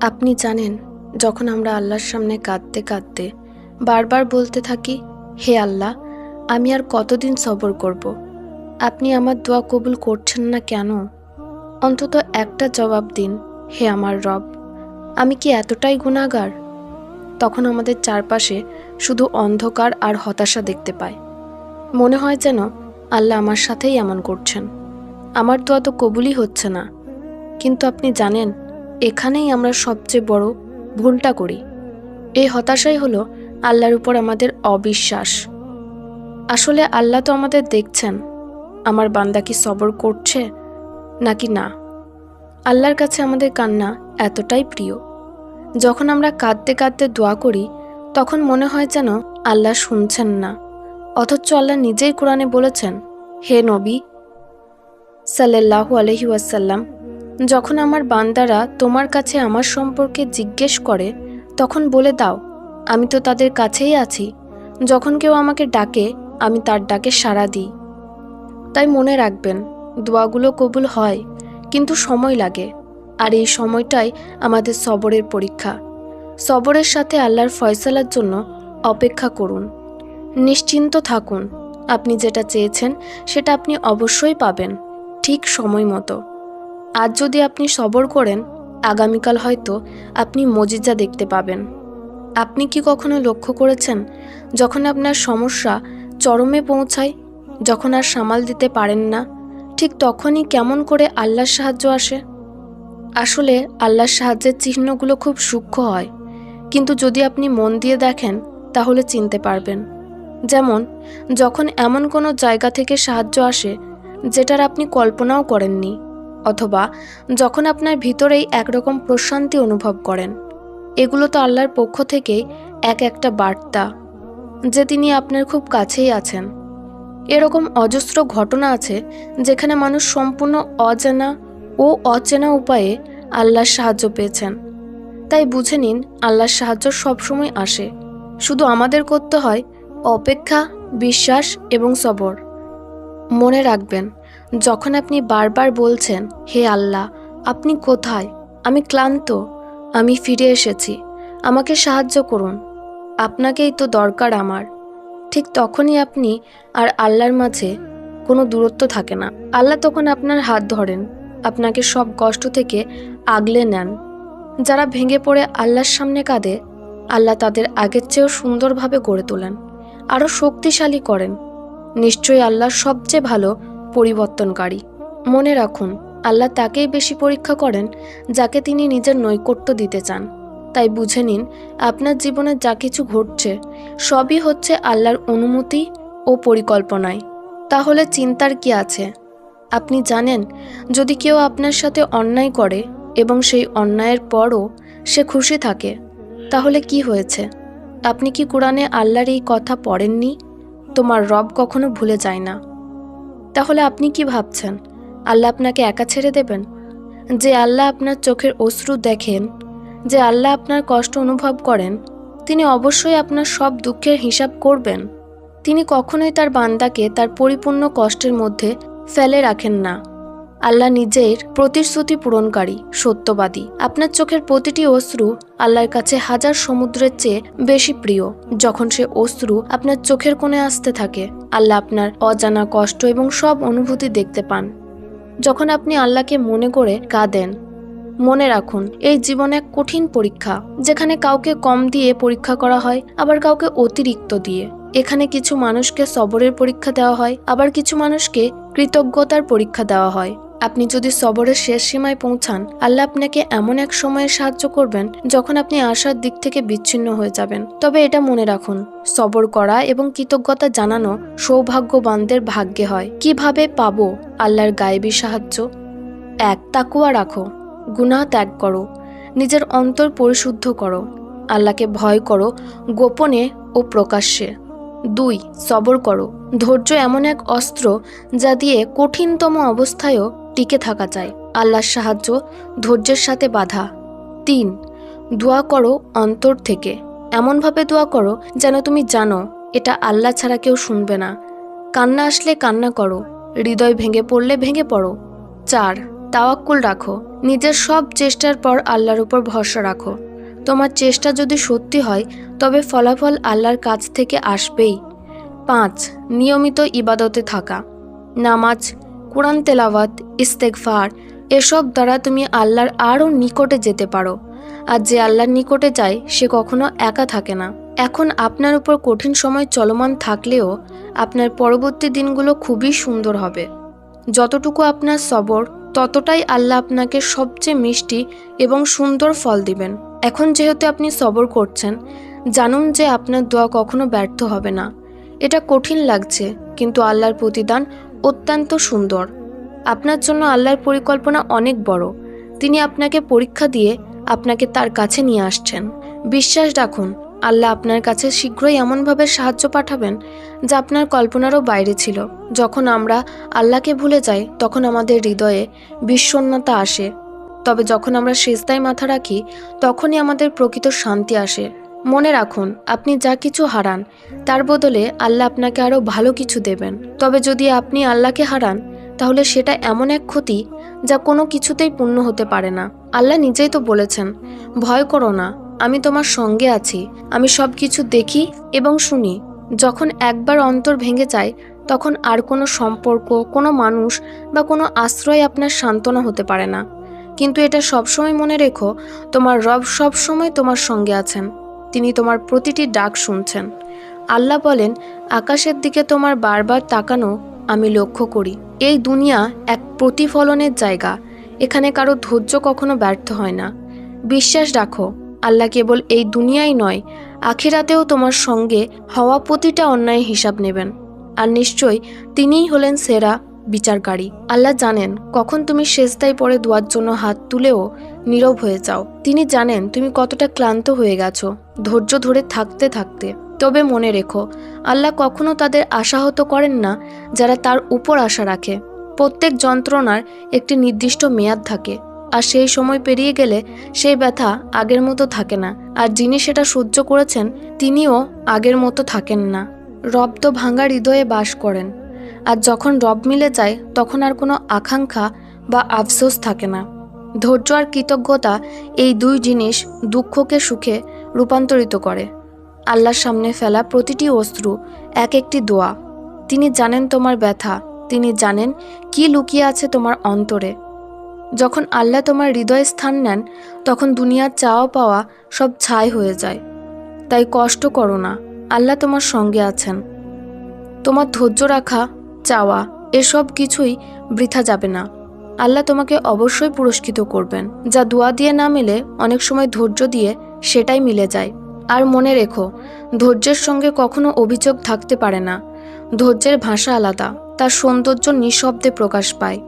আপনি জানেন, যখন আমরা আল্লাহর সামনে কাঁদতে কাঁদতে বারবার বলতে থাকি, হে আল্লাহ, আমি আর কতদিন সবর করব। আপনি আমার দোয়া কবুল করছেন না কেন? অন্তত একটা জবাব দিন, হে আমার রব, আমি কি এতটাই গুণাগার তখন আমাদের চারপাশে শুধু অন্ধকার আর হতাশা দেখতে পাই মনে হয় যেন আল্লাহ আমার সাথেই এমন করছেন। আমার দোয়া তো কবুলই হচ্ছে না। কিন্তু আপনি জানেন এখানেই আমরা সবচেয়ে বড় ভুলটা করি। এই হতাশাই হলো আল্লাহর উপর আমাদের অবিশ্বাস। আসলে আল্লাহ তো আমাদের দেখছেন, আমার বান্দা কি সবর করছে নাকি না? আল্লাহর কাছে আমাদের কান্না এতটাই প্রিয়। যখন আমরা কাঁদতে কাঁদতে দোয়া করি, তখন মনে হয় যেন আল্লাহ শুনছেন না। অথচ আল্লাহ নিজেই কোরআনে বলেছেন, হে নবী সাল্লাহু আলহি ওয়াসাল্লাম যখন আমার বান্দারা তোমার কাছে আমার সম্পর্কে জিজ্ঞেস করে, তখন বলে দাও, আমি তো তাদের কাছেই আছি। যখন কেউ আমাকে ডাকে, আমি তার ডাকে সাড়া দিই। তাই মনে রাখবেন, দোয়াগুলো কবুল হয়, কিন্তু সময় লাগে। আর এই সময়টাই আমাদের সবরের পরীক্ষা। সবরের সাথে আল্লাহর ফয়সালার জন্য অপেক্ষা করুন। নিশ্চিন্ত থাকুন, আপনি যেটা চেয়েছেন, সেটা আপনি অবশ্যই পাবেন, ঠিক সময় মতো। আজ যদি আপনি সবর করেন, আগামীকাল হয়তো আপনি মজিজা দেখতে পাবেন। আপনি কি কখনো লক্ষ্য করেছেন, যখন আপনার সমস্যা চরমে পৌঁছায়, যখন আর সামাল দিতে পারেন না, ঠিক তখনই কেমন করে আল্লাহর সাহায্য আসে? আসলে আল্লাহর সাহায্যের চিহ্নগুলো খুব সূক্ষ্ম হয়, কিন্তু যদি আপনি মন দিয়ে দেখেন, তাহলে চিনতে পারবেন। যেমন, যখন এমন কোনো জায়গা থেকে সাহায্য আসে, যেটার আপনি কল্পনাও করেননি অথবা যখন আপনার ভিতরেই একরকম প্রশান্তি অনুভব করেন। এগুলো তো আল্লাহর পক্ষ থেকেই এক একটা বার্তা যে তিনি আপনার খুব কাছেই আছেন। এরকম অজস্র ঘটনা আছে যেখানে মানুষ সম্পূর্ণ অজানা ও অচেনা উপায়ে আল্লাহর সাহায্য পেয়েছেন। তাই বুঝে নিন, আল্লাহর সাহায্য সবসময় আসে। শুধু আমাদের করতে হয় অপেক্ষা, বিশ্বাস এবং সবর। মনে রাখবেন যখন আপনি বারবার বলছেন, হে আল্লাহ, আপনি কোথায়? আমি ক্লান্ত, আমি ফিরে এসেছি। আমাকে সাহায্য করুন। আপনাকেই তো দরকার আমার। ঠিক তখনই আপনি আর আল্লাহর মাঝে কোনো দূরত্ব থাকে না। আল্লাহ তখন আপনার হাত ধরেন, আপনাকে সব কষ্ট থেকে আগলে নেন। যারা ভেঙে পড়ে আল্লাহর সামনে কাঁদে, আল্লাহ তাদের আগের চেয়েও সুন্দরভাবে গড়ে তোলেন। আরও শক্তিশালী করেন। নিশ্চয়ই আল্লাহ সবচেয়ে ভালো পরিবর্তনকারী। মনে রাখুন, আল্লাহ তাকেই বেশি পরীক্ষা করেন যাকে তিনি নিজের নৈকট্য দিতে চান। তাই বুঝে নিন, আপনার জীবনে যা কিছু ঘটছে, সবই হচ্ছে আল্লাহর অনুমতি ও পরিকল্পনায়। তাহলে চিন্তার কি আছে? আপনি জানেন, যদি কেউ আপনার সাথে অন্যায় করে এবং সেই অন্যায়ের পরও সে খুশি থাকে, তাহলে কি হয়েছে? আপনি কি কোরআনে আল্লাহর এই কথা পড়েননি? তোমার রব কখনো ভুলে যায় না। তাহলে আপনি কি ভাবছেন? আল্লাহ আপনাকে একা ছেড়ে দেবেন? যে আল্লাহ আপনার চোখের অশ্রু দেখেন, যে আল্লাহ আপনার কষ্ট অনুভব করেন, তিনি অবশ্যই আপনার সব দুঃখের হিসাব করবেন। তিনি কখনোই তার বান্দাকে তার পরিপূর্ণ কষ্টের মধ্যে ফেলে রাখেন না। আল্লাহ নিজের প্রতিশ্রুতি পূরণকারী, সত্যবাদী। আপনার চোখের প্রতিটি অশ্রু আল্লাহর কাছে হাজার সমুদ্রের চেয়ে বেশি প্রিয়। যখন সে অশ্রু আপনার চোখের কোণে আসতে থাকে, আল্লাহ আপনার অজানা কষ্ট এবং সব অনুভূতি দেখতে পান। যখন আপনি আল্লাহকে মনে করে কাঁদেন, মনে রাখুন, এই জীবন এক কঠিন পরীক্ষা, যেখানে কাউকে কম দিয়ে পরীক্ষা করা হয়, আবার কাউকে অতিরিক্ত দিয়ে। এখানে কিছু মানুষকে সবরের পরীক্ষা দেওয়া হয়, আবার কিছু মানুষকে কৃতজ্ঞতার পরীক্ষা দেওয়া হয়। আপনি যদি সবরের শেষ সীমায় পৌঁছান, আল্লাহ আপনাকে এমন এক সময়ে সাহায্য করবেন যখন আপনি আশার দিক থেকে বিচ্ছিন্ন হয়ে যাবেন। তবে এটা মনে রাখুন, সবর করা এবং কৃতজ্ঞতা জানানো সৌভাগ্যবানদের ভাগ্যে হয়। কীভাবে পাবো আল্লাহর গায়েবী সাহায্য? এক তাকুয়া রাখো, গুনাহ ত্যাগ করো, নিজের অন্তর পরিশুদ্ধ করো, আল্লাহকে ভয় করো, গোপনে ও প্রকাশ্যে। দুই, সবর করো, ধৈর্য এমন এক অস্ত্র যা দিয়ে কঠিনতম অবস্থায়ও টিকে থাকা যায় আল্লাহর সাহায্য, ধৈর্যের সাথে বাধা। তিন, দোয়া করো অন্তর থেকে। এমনভাবে দোয়া করো যেন তুমি জানো, এটা আল্লাহ ছাড়া কেউ শুনবে না। কান্না আসলে কান্না করো, হৃদয় ভেঙে পড়লে ভেঙে পড়ো। চার, তাওয়াক্কুল রাখো। নিজের সব চেষ্টার পর আল্লাহর উপর ভরসা রাখো। তোমার চেষ্টা যদি সত্যি হয়, তবে ফলাফল আল্লাহর কাছ থেকে আসবেই। পাঁচ, নিয়মিত ইবাদতে থাকা। নামাজ কোরআন তেলাওয়াত ইস্তেকফার এসব দ্বারা তুমি আল্লাহর আরও নিকটে যেতে পারো। আর যে আল্লাহর নিকটে যায়, সে কখনো একা থাকে না। এখন আপনার উপর কঠিন সময় চলমান থাকলেও আপনার পরবর্তী দিনগুলো খুবই সুন্দর হবে। যতটুকু আপনার সবর, ততটাই আল্লাহ আপনাকে সবচেয়ে মিষ্টি এবং সুন্দর ফল দিবেন। এখন যেহেতু আপনি সবর করছেন, জানুন যে আপনার দোয়া কখনো ব্যর্থ হবে না। এটা কঠিন লাগছে, কিন্তু আল্লাহর প্রতিদান অত্যন্ত সুন্দর। আপনার জন্য আল্লাহর পরিকল্পনা অনেক বড়। তিনি আপনাকে পরীক্ষা দিয়ে আপনাকে তার কাছে নিয়ে আসছেন। বিশ্বাস রাখুন, আল্লাহ আপনার কাছে শীঘ্রই এমনভাবে সাহায্য পাঠাবেন যা আপনার কল্পনারও বাইরে ছিল। যখন আমরা আল্লাহকে ভুলে যাই, তখন আমাদের হৃদয়ে বিষণ্ণতা আসে। তবে যখন আমরা সেজদায় মাথা রাখি, তখনই আমাদের প্রকৃত শান্তি আসে। মনে রাখুন, আপনি যা কিছু হারান, তার বদলে আল্লাহ আপনাকে আরও ভালো কিছু দেবেন। তবে যদি আপনি আল্লাহকে হারান, তাহলে সেটা এমন এক ক্ষতি যা কোনো কিছুতেই পূর্ণ হতে পারে না। আল্লাহ নিজেই তো বলেছেন, ভয় করো না, আমি তোমার সঙ্গে আছি, আমি সব কিছু দেখি এবং শুনি। যখন একবার অন্তর ভেঙে যায়, তখন আর কোনো সম্পর্ক, কোনো মানুষ বা কোনো আশ্রয় আপনার সান্ত্বনা হতে পারে না। কিন্তু এটা সবসময় মনে রেখো, তোমার রব সবসময় তোমার সঙ্গে আছেন। তিনি তোমার প্রতিটি ডাক শুনছেন। আল্লাহ বলেন, আকাশের দিকে তোমার বারবার তাকানো আমি লক্ষ্য করি। এই দুনিয়া এক প্রতিফলনের জায়গা, এখানে কারও ধৈর্য কখনো ব্যর্থ হয় না। বিশ্বাস রাখো, আল্লাহ কেবল এই দুনিয়াই নয়, আখিরাতেও তোমার সঙ্গে হওয়া প্রতিটা অন্যায় হিসাব নেবেন। আর নিশ্চয়ই তিনিই হলেন সেরা বিচারকারী। আল্লাহ জানেন, কখন তুমি শেষদায় পরে দোয়ার জন্য হাত তুলেও নীরব হয়ে যাও। তিনি জানেন তুমি কতটা ক্লান্ত হয়ে গেছো। ধৈর্য ধরে থাকতে থাকতে। তবে মনে রেখো, আল্লাহ কখনো তাদের আশাহত করেন না, যারা তার উপর আশা রাখে। প্রত্যেক যন্ত্রণার একটি নির্দিষ্ট মেয়াদ থাকে, আর সেই সময় পেরিয়ে গেলে সেই ব্যথা আগের মতো থাকে না। আর যিনি সেটা সহ্য করেছেন, তিনিও আগের মতো থাকেন না। রব তো ভাঙা হৃদয়ে বাস করেন। আর যখন রব মিলে যায়, তখন আর কোনো আকাঙ্ক্ষা বা আফসোস থাকে না। ধৈর্য আর কৃতজ্ঞতা এই দুই জিনিস দুঃখকে সুখে রূপান্তরিত করে। আল্লাহর সামনে ফেলা প্রতিটি অশ্রু এক একটি দোয়া। তিনি জানেন তোমার ব্যথা, তিনি জানেন কি লুকিয়ে আছে তোমার অন্তরে। যখন আল্লাহ তোমার হৃদয়ে স্থান নেন, তখন দুনিয়ার চাওয়া পাওয়া সব ছাই হয়ে যায়। তাই কষ্ট করো না, আল্লাহ তোমার সঙ্গে আছেন। তোমার ধৈর্য রাখা, চাওয়া, এসব কিছুই বৃথা যাবে না। আল্লাহ তোমাকে অবশ্যই পুরস্কৃত করবেন, যা দোয়া দিয়ে না মিলে অনেক সময় ধৈর্য দিয়ে সেটাই মিলে যায়। আর মনে রেখো, ধৈর্যের সঙ্গে কখনো অভিযোগ থাকতে পারে না। ধৈর্যের ভাষা আলাদা, তার সৌন্দর্য নিঃশব্দে প্রকাশ পায়।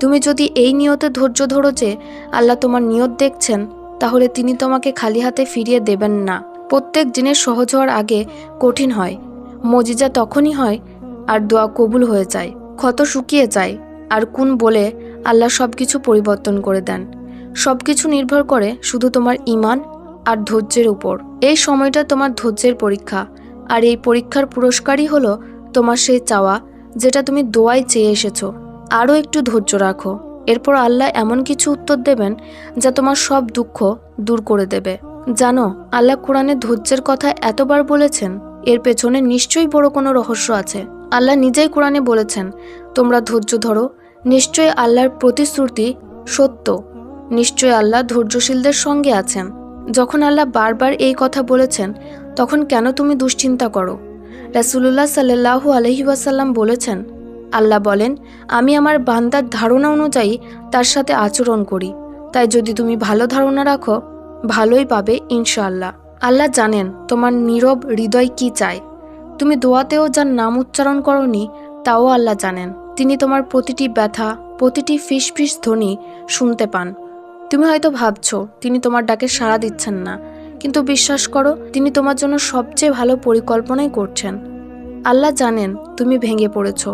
তুমি যদি এই নিয়তে ধৈর্য ধরো যে আল্লাহ তোমার নিয়ত দেখছেন, তাহলে তিনি তোমাকে খালি হাতে ফিরিয়ে দেবেন না। প্রত্যেক জিনিস সহজ হওয়ার আগে কঠিন হয়, মজিজা তখনই হয়, আর দোয়া কবুল হয়ে যায়, ক্ষত শুকিয়ে যায়, আর কোন বলে আল্লাহ সব কিছু পরিবর্তন করে দেন। সব কিছু নির্ভর করে শুধু তোমার ইমান আর ধৈর্যের উপর। এই সময়টা তোমার ধৈর্যের পরীক্ষা, আর এই পরীক্ষার পুরস্কারই হলো তোমার সেই চাওয়া, যেটা তুমি দোয়ায় চেয়ে এসেছ। আরও একটু ধৈর্য রাখো। এরপর আল্লাহ এমন কিছু উত্তর দেবেন, যা তোমার সব দুঃখ দূর করে দেবে। জানো, আল্লাহ কোরআনে ধৈর্যের কথা এতবার বলেছেন, এর পেছনে নিশ্চয়ই বড় কোনো রহস্য আছে। আল্লাহ নিজেই কোরআনে বলেছেন, তোমরা ধৈর্য ধরো নিশ্চয়ই আল্লাহর প্রতিশ্রুতি সত্য। নিশ্চয়ই আল্লাহ ধৈর্যশীলদের সঙ্গে আছেন। যখন আল্লাহ বারবার এই কথা বলেছেন, তখন কেন তুমি দুশ্চিন্তা করো? রাসুলুল্লাহ আলহি ওয়াসাল্লাম বলেছেন, আল্লাহ বলেন, আমি আমার বান্দার ধারণা অনুযায়ী তার সাথে আচরণ করি। তাই যদি তুমি ভালো ধারণা রাখো, ভালোই পাবে ইনশাআল্লাহ। আল্লাহ জানেন তোমার নীরব হৃদয় কি চায়। তুমি দোয়াতেও যার নাম উচ্চারণ করনি, তাও আল্লাহ জানেন। তিনি তোমার প্রতিটি ব্যথা, প্রতিটি ফিস ফিস ধ্বনি শুনতে পান। তুমি হয়তো ভাবছ, তিনি তোমার ডাকে সাড়া দিচ্ছেন না। কিন্তু বিশ্বাস করো, তিনি তোমার জন্য সবচেয়ে ভালো পরিকল্পনাই করছেন। আল্লাহ জানেন তুমি ভেঙে পড়েছ।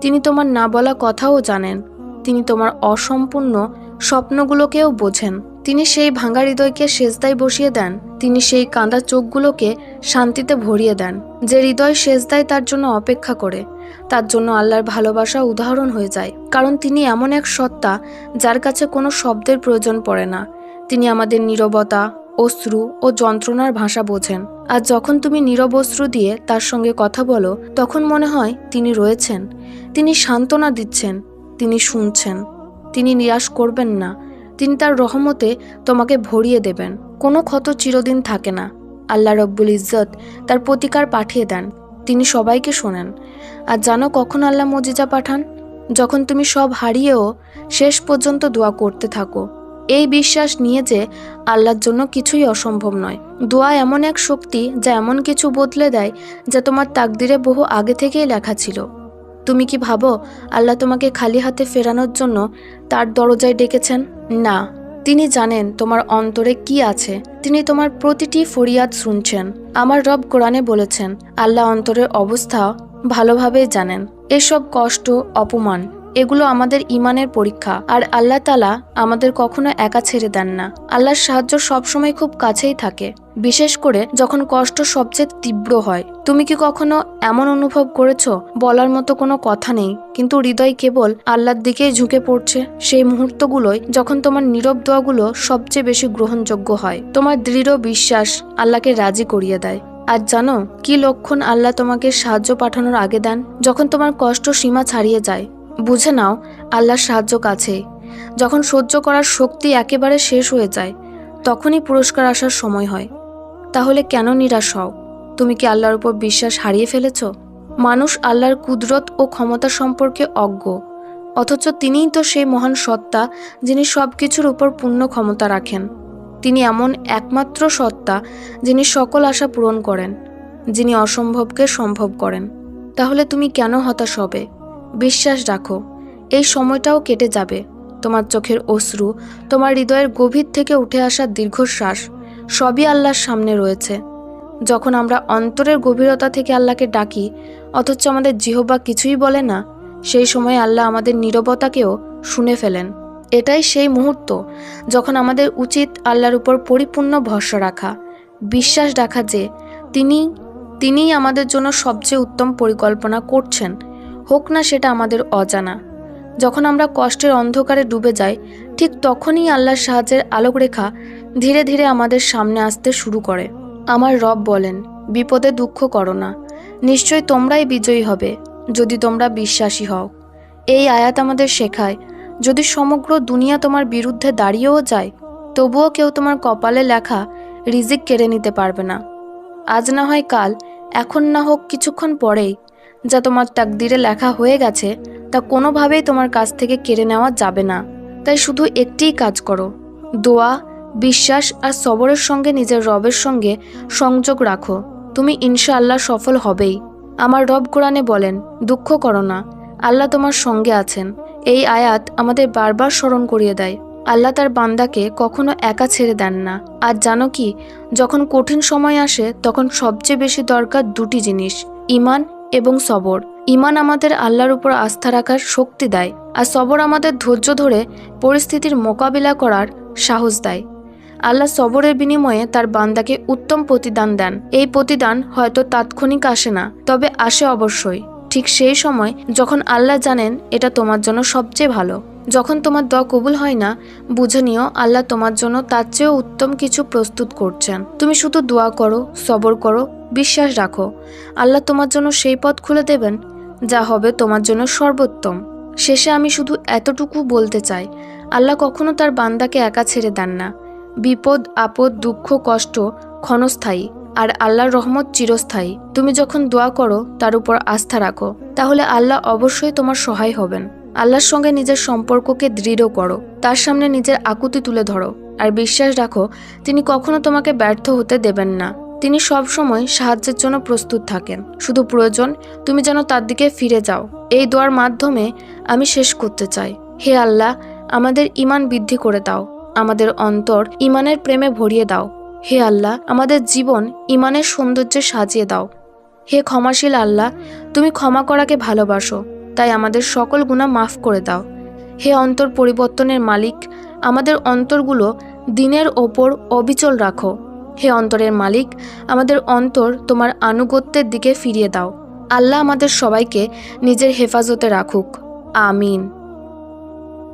তিনি তোমার না বলা কথাও জানেন। তিনি তোমার অসম্পূর্ণ স্বপ্নগুলোকেও বোঝেন। তিনি সেই ভাঙা হৃদয়কে সেজদায় বসিয়ে দেন। তিনি সেই কাঁদা চোখগুলোকে শান্তিতে ভরিয়ে দেন, যে হৃদয় সেজদায় তার জন্য অপেক্ষা করে। তার জন্য আল্লাহর ভালোবাসা উদাহরণ হয়ে যায়। কারণ তিনি এমন এক সত্তা, যার কাছে কোনো শব্দের প্রয়োজন পড়ে না। তিনি আমাদের নীরবতা, অশ্রু ও যন্ত্রণার ভাষা বোঝেন। আর যখন তুমি নীরব অশ্রু দিয়ে তার সঙ্গে কথা বলো, তখন মনে হয় তিনি রয়েছেন। তিনি সান্ত্বনা দিচ্ছেন, তিনি শুনছেন। তিনি নিরাশ করবেন না। তিনি তার রহমতে তোমাকে ভরিয়ে দেবেন। কোনো ক্ষত চিরদিন থাকে না। আল্লাহ রব্বুল ইজ্জত তার প্রতিকার পাঠিয়ে দেন। তিনি সবাইকে শোনেন। আর জানো কখন আল্লাহ মজিজা পাঠান? যখন তুমি সব হারিয়েও শেষ পর্যন্ত দোয়া করতে থাকো। এই বিশ্বাস নিয়ে যে আল্লাহর জন্য কিছুই অসম্ভব নয়। দোয়া এমন এক শক্তি যা এমন কিছু বদলে দেয় যা তোমার তাকদিরে বহু আগে থেকেই লেখা ছিল। তুমি কি ভাবো আল্লাহ তোমাকে খালি হাতে ফেরানোর জন্য তার দরজায় ডেকেছেন? না। তিনি জানেন তোমার অন্তরে কি আছে। তিনি তোমার প্রতিটি ফরিয়াদ শুনছেন। আমার রব কোরআনে বলেছেন, আল্লাহ অন্তরের অবস্থা ভালোভাবেই জানেন। এসব কষ্ট, অপমান, এগুলো আমাদের ইমানের পরীক্ষা। আর আল্লাহ তালা আমাদের কখনো একা ছেড়ে দেন না। আল্লাহর সাহায্য সবসময় খুব কাছেই থাকে। বিশেষ করে যখন কষ্ট সবচেয়ে তীব্র হয়। তুমি কি কখনো এমন অনুভব করেছ? বলার মতো কোনো কথা নেই। কিন্তু হৃদয় কেবল আল্লাহর দিকেই ঝুঁকে পড়ছে। সেই মুহূর্তগুলোই যখন তোমার নীরব দোয়াগুলো সবচেয়ে বেশি গ্রহণযোগ্য হয়। তোমার দৃঢ় বিশ্বাস আল্লাহকে রাজি করিয়ে দেয়। আর জানো, কি লক্ষণ আল্লাহ তোমাকে সাহায্য পাঠানোর আগে দেন? যখন তোমার কষ্ট সীমা ছাড়িয়ে যায়। বুঝে নাও, আল্লাহর সাহায্য কাছে। যখন সহ্য করার শক্তি একেবারে শেষ হয়ে যায়, তখনই পুরস্কার আসার সময় হয়। তাহলে কেন নিরাশ হও? তুমি কি আল্লাহর উপর বিশ্বাস হারিয়ে ফেলেছ? মানুষ আল্লাহর কুদরত ও ক্ষমতা সম্পর্কে অজ্ঞ। অথচ তিনিই তো সেই মহান সত্তা যিনি সব কিছুর উপর পূর্ণ ক্ষমতা রাখেন। তিনি এমন একমাত্র সত্তা যিনি সকল আশা পূরণ করেন, যিনি অসম্ভবকে সম্ভব করেন। তাহলে তুমি কেন হতাশ হবে? বিশ্বাস রাখো, এই সময়টাও কেটে যাবে। তোমার চোখের অশ্রু, তোমার হৃদয়ের গভীর থেকে উঠে আসা দীর্ঘশ্বাস, সবই আল্লাহর সামনে রয়েছে। যখন আমরা অন্তরের গভীরতা থেকে আল্লাহকে ডাকি, অথচ আমাদের জিহবা কিছুই বলে না, সেই সময় আল্লাহ আমাদের নীরবতাকেও শুনে ফেলেন। এটাই সেই মুহূর্ত যখন আমাদের উচিত আল্লাহর উপর পরিপূর্ণ ভরসা রাখা, বিশ্বাস রাখা যে তিনি, তিনিই আমাদের জন্য সবচেয়ে উত্তম পরিকল্পনা করছেন। হোক না সেটা আমাদের অজানা। যখন আমরা কষ্টের অন্ধকারে ডুবে যাই, ঠিক তখনই আল্লাহর সাহায্যের আলোকরেখা ধীরে ধীরে আমাদের সামনে আসতে শুরু করে। আমার রব বলেন, বিপদে দুঃখ করো না। নিশ্চয় তোমরাই বিজয়ী হবে, যদি তোমরা বিশ্বাসী হও। এই আয়াত আমাদের শেখায় যদি সমগ্র দুনিয়া তোমার বিরুদ্ধে দাঁড়িয়েও যায়, তবুও কেউ তোমার কপালে লেখা রিজিক কেড়ে নিতে পারবে না। আজ না হয় কাল, এখন না হোক কিছুক্ষণ পরেই, যা তোমার তাকদিরে লেখা হয়ে গেছে, তা কোনোভাবেই তোমার কাছ থেকে কেড়ে নেওয়া যাবে না। তাই শুধু একটিই কাজ করো, দোয়া, বিশ্বাস আর সবরের সঙ্গে নিজের রবের সঙ্গে সংযোগ রাখো। তুমি ইনশাআল্লাহ সফল হবেই। আমার রব কোরআনে বলেন, দুঃখ করো না, আল্লাহ তোমার সঙ্গে আছেন। এই আয়াত আমাদের বারবার স্মরণ করিয়ে দেয়। আল্লাহ তার বান্দাকে কখনো একা ছেড়ে দেন না। আর জানো কি, যখন কঠিন সময় আসে, তখন সবচেয়ে বেশি দরকার দুটি জিনিস ইমান এবং সবর। ইমান আমাদের আল্লাহর উপর আস্থা রাখার শক্তি দেয়, আর সবর আমাদের ধৈর্য ধরে পরিস্থিতির মোকাবিলা করার সাহস দেয়। আল্লাহ সবরের বিনিময়ে তার বান্দাকে উত্তম প্রতিদান দেন। এই প্রতিদান হয়তো তাৎক্ষণিক আসে না, তবে আসে অবশ্যই। ঠিক সেই সময় যখন আল্লাহ জানেন এটা তোমার জন্য সবচেয়ে ভালো। যখন তোমার দোয়া কবুল হয় না, বুঝে নিও আল্লাহ তোমার জন্য তার চেয়েও উত্তম কিছু প্রস্তুত করছেন। তুমি শুধু দোয়া করো, সবর করো, বিশ্বাস রাখো। আল্লাহ তোমার জন্য সেই পথ খুলে দেবেন, যা হবে তোমার জন্য সর্বোত্তম। শেষে আমি শুধু এতটুকু বলতে চাই, আল্লাহ কখনো তার বান্দাকে একা ছেড়ে দেন না। বিপদ, আপদ, দুঃখ, কষ্ট ক্ষণস্থায়ী। আর আল্লাহর রহমত চিরস্থায়ী। তুমি যখন দোয়া করো, তার উপর আস্থা রাখো। তাহলে আল্লাহ অবশ্যই তোমার সহায় হবেন। আল্লাহর সঙ্গে নিজের সম্পর্ককে দৃঢ় করো। তার সামনে নিজের আকুতি তুলে ধরো। আর বিশ্বাস রাখো, তিনি কখনো তোমাকে ব্যর্থ হতে দেবেন না। তিনি সব সময় সাহায্যের জন্য প্রস্তুত থাকেন। শুধু প্রয়োজন, তুমি যেন তার দিকে ফিরে যাও। এই দোয়ার মাধ্যমে আমি শেষ করতে চাই। হে আল্লাহ, আমাদের ইমান বৃদ্ধি করে দাও। আমাদের অন্তর ইমানের প্রেমে ভরিয়ে দাও। হে আল্লাহ, আমাদের জীবন ইমানের সৌন্দর্যে সাজিয়ে দাও। হে ক্ষমাশীল আল্লাহ, তুমি ক্ষমা করাকে ভালোবাসো, তাই আমাদের সকল গুণা মাফ করে দাও। হে অন্তর পরিবর্তনের মালিক, আমাদের অন্তরগুলো দিনের ওপর অবিচল রাখো। হে অন্তরের মালিক, আমাদের অন্তর তোমার আনুগত্যের দিকে ফিরিয়ে দাও। আল্লাহ আমাদের সবাইকে নিজের হেফাজতে রাখুক। আমিন।